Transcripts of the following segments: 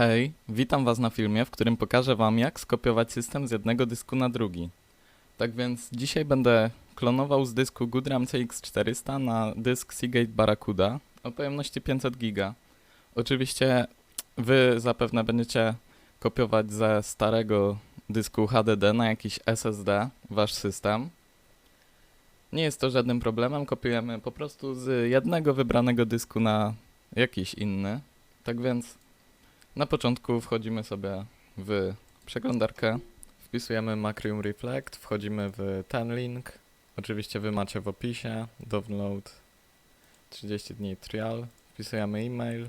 Hej, witam Was na filmie, w którym pokażę Wam jak skopiować system z jednego dysku na drugi. Tak więc dzisiaj będę klonował z dysku Goodram CX400 na dysk Seagate Barracuda o pojemności 500 GB. Oczywiście Wy zapewne będziecie kopiować ze starego dysku HDD na jakiś SSD Wasz system. Nie jest to żadnym problemem, kopiujemy po prostu z jednego wybranego dysku na jakiś inny. Tak więc na początku wchodzimy sobie w przeglądarkę, wpisujemy Macrium Reflect, wchodzimy w ten link. Oczywiście wy macie w opisie, download 30 dni trial, wpisujemy e-mail,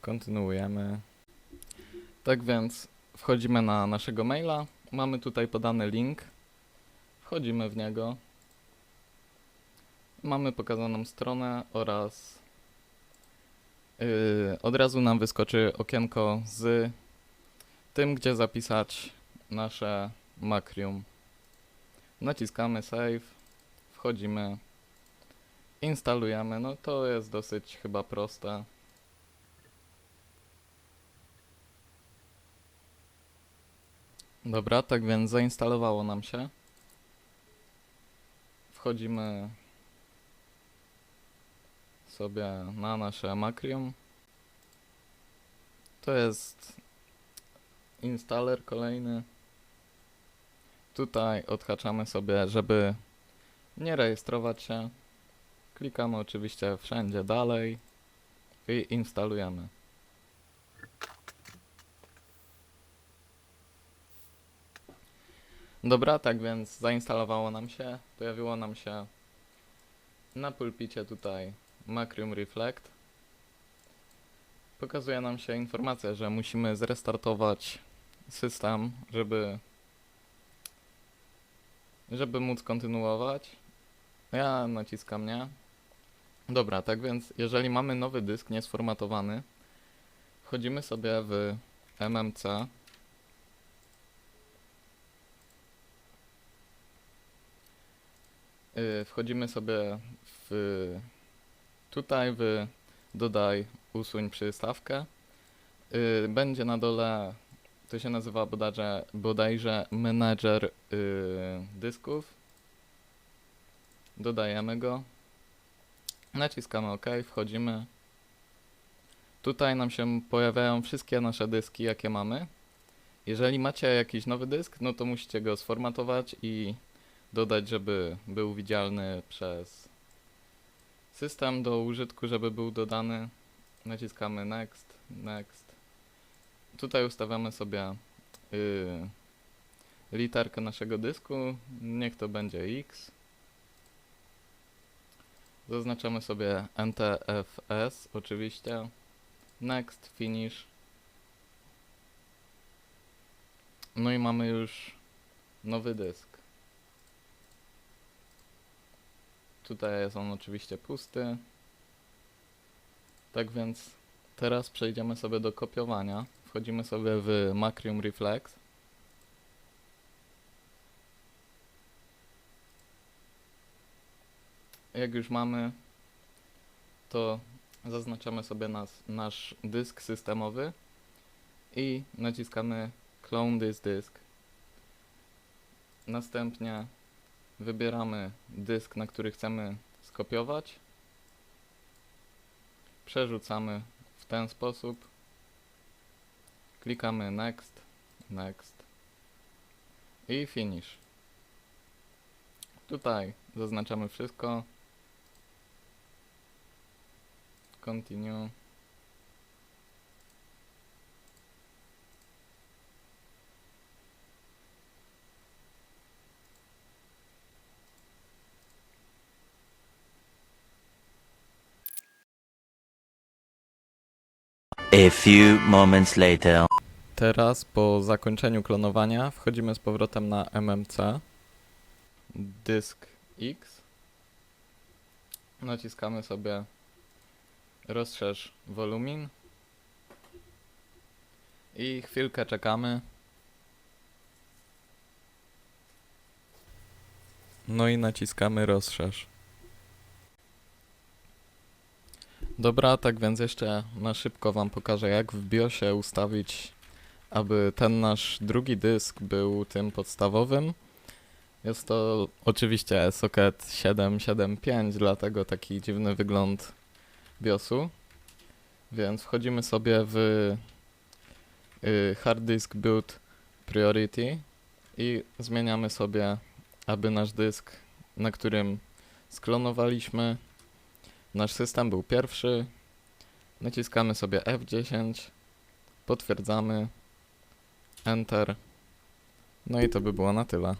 kontynuujemy. Tak więc wchodzimy na naszego maila, mamy tutaj podany link, wchodzimy w niego, mamy pokazaną stronę oraz od razu nam wyskoczy okienko z tym, gdzie zapisać nasze Macrium. Naciskamy Save, wchodzimy, instalujemy. No to jest dosyć chyba proste. Dobra, tak więc zainstalowało nam się. Wchodzimy sobie na nasze Macrium. To jest installer kolejny. Tutaj odhaczamy sobie, żeby nie rejestrować się. Klikamy oczywiście wszędzie dalej i instalujemy. Dobra, tak więc zainstalowało nam się, pojawiło nam się na pulpicie tutaj Macrium Reflect. Pokazuje nam się informacja, że musimy zrestartować system, żeby żeby móc kontynuować. Ja naciskam nie. Dobra, tak więc jeżeli mamy nowy dysk niesformatowany, wchodzimy sobie w MMC. Yy, wchodzimy sobie w Tutaj w dodaj, usuń przystawkę. Yy, będzie na dole, to się nazywa bodajże, bodajże menedżer yy, dysków. Dodajemy go. Naciskamy OK, wchodzimy. Tutaj nam się pojawiają wszystkie nasze dyski, jakie mamy. Jeżeli macie jakiś nowy dysk, no to musicie go sformatować i dodać, żeby był widzialny przez system do użytku, żeby był dodany. Naciskamy next, next. Tutaj ustawiamy sobie yy, literkę naszego dysku. Niech to będzie X. Zaznaczamy sobie NTFS oczywiście. Next, finish. No i mamy już nowy dysk. Tutaj jest on oczywiście pusty. Tak więc teraz przejdziemy sobie do kopiowania. Wchodzimy sobie w Macrium Reflex. Jak już mamy, to zaznaczamy sobie nas, nasz dysk systemowy i naciskamy Clone this disk. Następnie Wybieramy dysk, na który chcemy skopiować. Przerzucamy w ten sposób. Klikamy Next, Next i Finish. Tutaj zaznaczamy wszystko. Continue. A few moments later. Teraz po zakończeniu klonowania wchodzimy z powrotem na MMC, dysk X, naciskamy sobie rozszerz wolumin i chwilkę czekamy. No i naciskamy rozszerz. Dobra, tak więc jeszcze na szybko wam pokażę jak w BIOSie ustawić, aby ten nasz drugi dysk był tym podstawowym. Jest to oczywiście socket 775, dlatego taki dziwny wygląd BIOSu. Więc wchodzimy sobie w y, hard disk build priority i zmieniamy sobie, aby nasz dysk, na którym sklonowaliśmy nasz system był pierwszy. Naciskamy sobie F10, potwierdzamy, Enter. No i to by było na tyle.